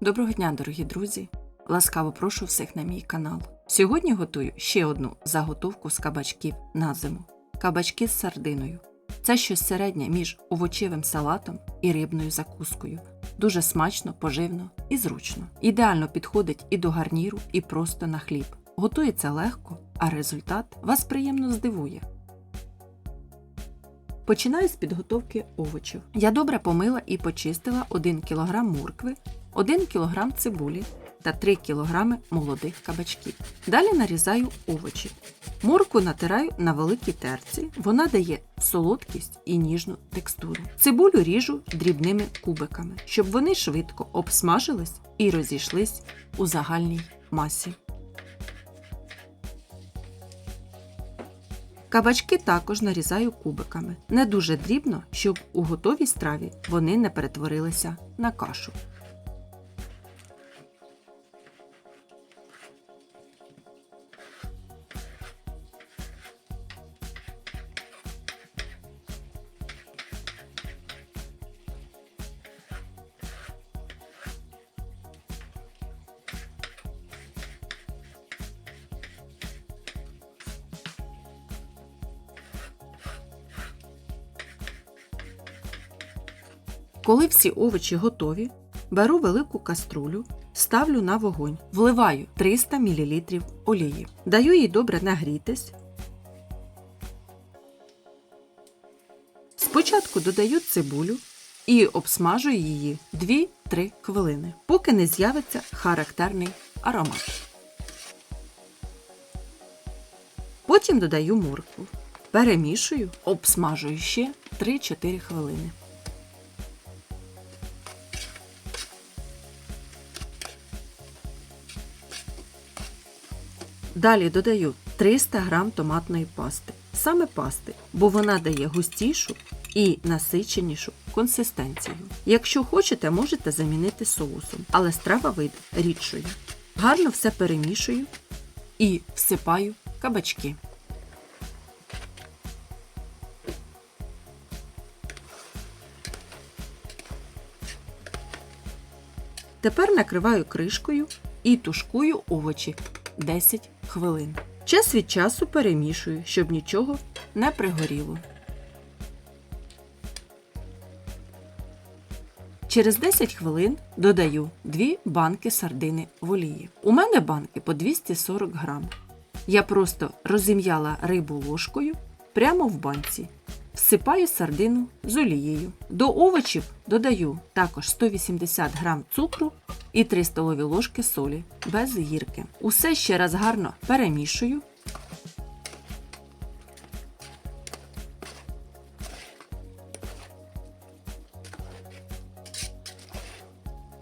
Доброго дня, дорогі друзі! Ласкаво прошу всіх на мій канал. Сьогодні готую ще одну заготовку з кабачків на зиму. Кабачки з сардиною. Це щось середнє між овочевим салатом і рибною закускою. Дуже смачно, поживно і зручно. Ідеально підходить і до гарніру, і просто на хліб. Готується легко, а результат вас приємно здивує. Починаю з підготовки овочів. Я добре помила і почистила 1 кг моркви, 1 кг цибулі та 3 кг молодих кабачків. Далі нарізаю овочі. Морку натираю на великій терці, вона дає солодкість і ніжну текстуру. Цибулю ріжу дрібними кубиками, щоб вони швидко обсмажились і розійшлись у загальній масі. Кабачки також нарізаю кубиками, не дуже дрібно, щоб у готовій страві вони не перетворилися на кашу. Коли всі овочі готові, беру велику каструлю, ставлю на вогонь, вливаю 300 мл олії, даю їй добре нагрітись. Спочатку додаю цибулю і обсмажую її 2-3 хвилини, поки не з'явиться характерний аромат. Потім додаю моркву, перемішую, обсмажую ще 3-4 хвилини. Далі додаю 300 г томатної пасти. Саме пасти, бо вона дає густішу і насиченішу консистенцію. Якщо хочете, можете замінити соусом, але страва вийде рідшою. Гарно все перемішую і всипаю кабачки. Тепер накриваю кришкою і тушкую овочі 10 хвилин. Час від часу перемішую, щоб нічого не пригоріло. Через 10 хвилин додаю 2 банки сардини в олії. У мене банки по 240 грам. Я просто розім'яла рибу ложкою прямо в банці. Всипаю сардину з олією. До овочів додаю також 180 г цукру і 3 столові ложки солі без гірки. Усе ще раз гарно перемішую.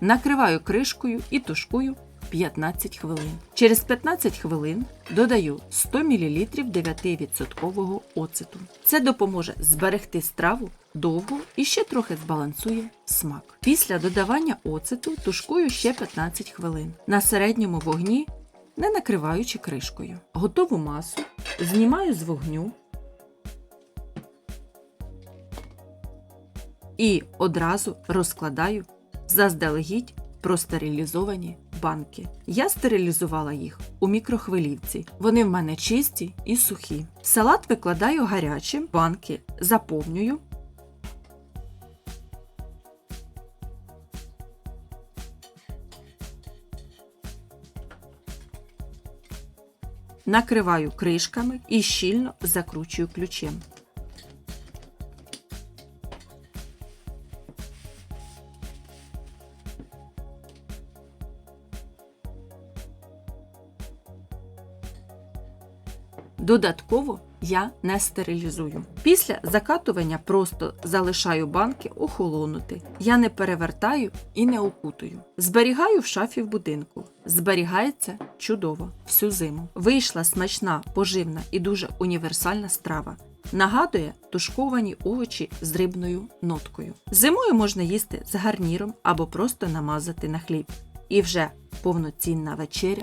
Накриваю кришкою і тушкую 15 хвилин. Через 15 хвилин додаю 100 мл 9% оцету. Це допоможе зберегти страву довго і ще трохи збалансує смак. Після додавання оцету тушкую ще 15 хвилин на середньому вогні, не накриваючи кришкою. Готову масу знімаю з вогню і одразу розкладаю заздалегідь простерилізовані банки. Я стерилізувала їх у мікрохвилівці. Вони в мене чисті і сухі. Салат викладаю гарячим, банки заповнюю. Накриваю кришками і щільно закручую ключем. Додатково я не стерилізую. Після закатування просто залишаю банки охолонути. Я не перевертаю і не окутую. Зберігаю в шафі в будинку. Зберігається чудово всю зиму. Вийшла смачна, поживна і дуже універсальна страва. Нагадує тушковані овочі з рибною ноткою. Зимою можна їсти з гарніром або просто намазати на хліб. І вже повноцінна вечеря